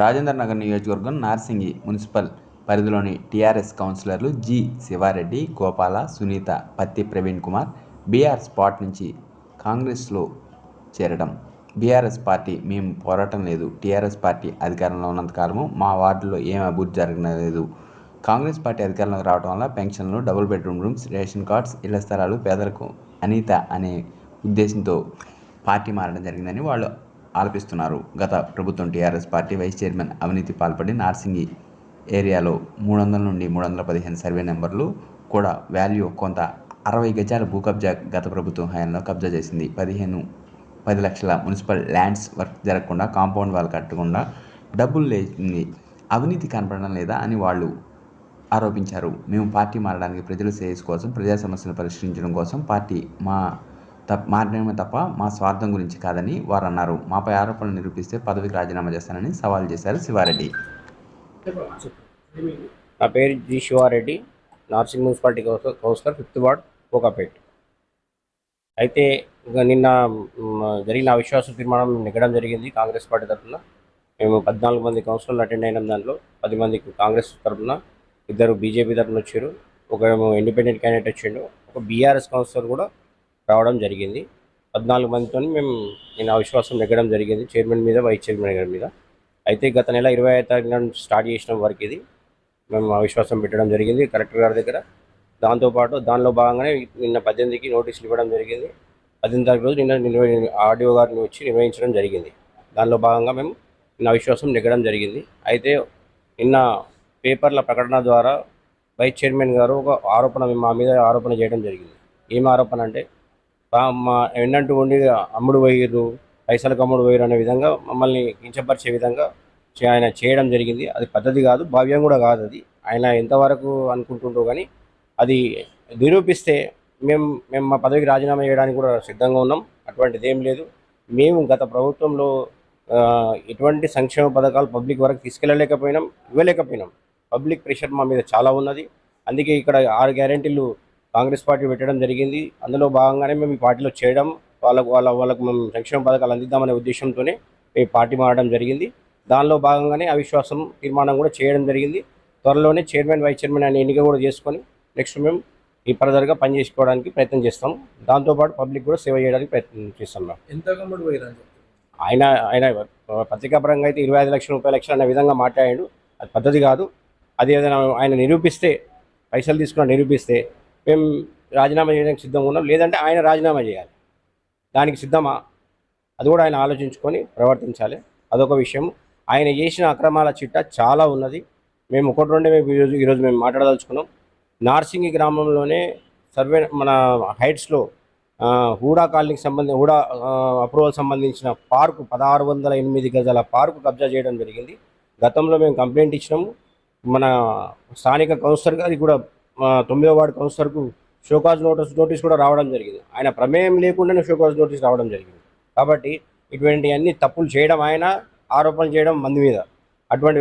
రాజేంద్ర నగర్ నియోజకవర్గం నార్సింగి మున్సిపల్ పరిధిలోని టీఆర్ఎస్ కౌన్సిలర్లు జి శివారెడ్డి గోపాల సునీత పత్తి ప్రవీణ్ కుమార్ బీఆర్ స్పాట్ నుంచి కాంగ్రెస్లో చేరడం. బీఆర్ఎస్ పార్టీ మేము పోరాటం లేదు. టీఆర్ఎస్ పార్టీ అధికారంలో ఉన్నంత కాలము మా వార్డులో ఏం అభివృద్ధి జరగలేదు కాంగ్రెస్ పార్టీ అధికారంలోకి రావడం వల్ల పెన్షన్లు double bedroom rooms ration cards ఇళ్ళ స్థలాలు పేదలకు అనిత అనే ఉద్దేశంతో పార్టీ మారడం జరిగిందని వాళ్ళు ఆలపిస్తున్నారు. గత ప్రభుత్వం టీఆర్ఎస్ పార్టీ వైస్ చైర్మన్ అవినీతి పాల్పడి నార్సింగి ఏరియాలో మూడు వందల నుండి మూడు వందల పదిహేను సర్వే నెంబర్లు కూడా వాల్యూ కొంత అరవై గజాల భూ కబ్జా గత ప్రభుత్వం హయాంలో కబ్జా చేసింది. పదిహేను పది లక్షల మున్సిపల్ ల్యాండ్స్ వర్క్ జరగకుండా కాంపౌండ్ వాళ్ళు కట్టకుండా డబ్బులు లేచింది అవినీతి కనపడడం లేదా అని వాళ్ళు ఆరోపించారు. మేము పార్టీ మారడానికి ప్రజల శ్రేయస్సు కోసం ప్రజా సమస్యలు పరిష్కరించడం కోసం పార్టీ మా తప్ప మారడమే తప్ప మా స్వార్థం గురించి కాదని వారు అన్నారు మాపై ఆరోపణలు నిరూపిస్తే పదవికి రాజీనామా చేస్తానని సవాల్ చేశారు శివారెడ్డి. నా పేరు G Sivareddy Narsingi municipality councillor fifth ward Kokapet అయితే నిన్న జరిగిన అవిశ్వాస తీర్మానం నెగ్గడం జరిగింది కాంగ్రెస్ పార్టీ తరఫున. మేము పద్నాలుగు మంది కౌన్సిలర్లు అటెండ్ అయిన దాంట్లో. పది మందికి కాంగ్రెస్ తరఫున ఇద్దరు బీజేపీ తరఫున వచ్చారు. ఒకరేమో ఇండిపెండెంట్ క్యాండిడేట్ వచ్చిండు. ఒక బీఆర్ఎస్ కౌన్సిలర్ కూడా రావడం జరిగింది. పద్నాలుగు మందితో మేము నేను అవిశ్వాసం నెగ్గడం జరిగింది. చైర్మన్ మీద వైస్ చైర్మన్ గారి మీద. అయితే గత నెల ఇరవై ఐదు తారీఖున స్టార్ట్ చేసిన వరకు ఇది. మేము అవిశ్వాసం పెట్టడం జరిగింది కలెక్టర్ గారి దగ్గర. దాంతోపాటు దానిలో భాగంగానే నిన్న పద్దెనిమిదికి నోటీసులు ఇవ్వడం జరిగింది. పద్దెనిమిది తారీఖు రోజు నిన్న నిర్వ ఆర్డీఓ గారిని వచ్చి నిర్వహించడం జరిగింది. దానిలో భాగంగా మేము నిన్న అవిశ్వాసం నెగ్గడం జరిగింది. అయితే నిన్న పేపర్ల ప్రకటన ద్వారా వైస్ చైర్మన్ గారు ఒక ఆరోపణ మా మీద ఆరోపణ చేయడం జరిగింది. ఏం ఆరోపణ అంటే ఎన్నంటూ ఉండి అమ్ముడు పోయిర్రు పైసలకు అమ్ముడు పోయిర్రు అనే విధంగా మమ్మల్ని కించపరిచే విధంగా చే- ఆయన చేయడం జరిగింది. అది పద్ధతి కాదు భావ్యం కూడా కాదు అది. ఆయన ఎంతవరకు అనుకుంటుండో కానీ అది నిరూపిస్తే మేము మేము మా పదవికి రాజీనామా చేయడానికి కూడా సిద్ధంగా ఉన్నాం. అటువంటిది ఏం లేదు. మేము గత ప్రభుత్వంలో ఎటువంటి సంక్షేమ పథకాలు పబ్లిక్ వరకు తీసుకెళ్ళలేకపోయినాం ఇవ్వలేకపోయినాం. పబ్లిక్ ప్రెషర్ మా మీద చాలా ఉన్నది. అందుకే ఇక్కడ ఆరు గ్యారెంటీలు కాంగ్రెస్ పార్టీ పెట్టడం జరిగింది. అందులో భాగంగానే మేము ఈ పార్టీలో చేయడం వాళ్ళకు వాళ్ళ వాళ్ళకు మేము సంక్షేమ పథకాలు అందిద్దామనే ఉద్దేశంతోనే ఈ పార్టీ మారడం జరిగింది. దానిలో భాగంగానే అవిశ్వాసం తీర్మానం కూడా చేయడం జరిగింది. త్వరలోనే చైర్మన్ వైస్ చైర్మన్ అనే ఎన్నిక కూడా చేసుకొని నెక్స్ట్ మేము ఈ ఫర్దర్గా పని చేసుకోవడానికి ప్రయత్నం చేస్తాం. దాంతోపాటు పబ్లిక్ కూడా సేవ చేయడానికి ప్రయత్నం పోయిరని చెప్తారు ఆయన ఆయన పత్రికాపరంగా అయితే ఇరవై ఐదు లక్షలు ముప్పై లక్షలు అనే విధంగా మాట్లాడాడు. అది పద్ధతి కాదు. అది ఏదైనా ఆయన నిరూపిస్తే పైసలు తీసుకున్న నిరూపిస్తే మేము రాజీనామా చేయడానికి సిద్ధంగా ఉన్నాం. లేదంటే ఆయన రాజీనామా చేయాలి. దానికి సిద్ధమా? అది కూడా ఆయన ఆలోచించుకొని ప్రవర్తించాలి. అదొక విషయం. ఆయన చేసిన అక్రమాల చిట్ట చాలా ఉన్నది. మేము ఒకటి రెండే మేము ఈరోజు ఈరోజు మేము మాట్లాడదలుచుకున్నాం. నార్సింగి గ్రామంలోనే సర్వే మన హైట్స్లో హూడా కాలనీకి సంబంధించి హూడా అప్రూవల్ సంబంధించిన పార్కు పదహారు వందల ఎనిమిది గజాల పార్కు కబ్జా చేయడం జరిగింది. గతంలో మేము కంప్లైంట్ ఇచ్చినాము. మన స్థానిక కౌన్సిలర్ గారికి కూడా తొమ్మిదో వార్డు కౌన్సిలర్కు షోకాజ్ నోటీస్ నోటీస్ కూడా రావడం జరిగింది. ఆయన ప్రమేయం లేకుండానే షోకాజ్ నోటీస్ రావడం జరిగింది. కాబట్టి ఇటువంటి అన్ని తప్పులు చేయడం ఆయన ఆరోపణలు చేయడం మంది మీద. అటువంటి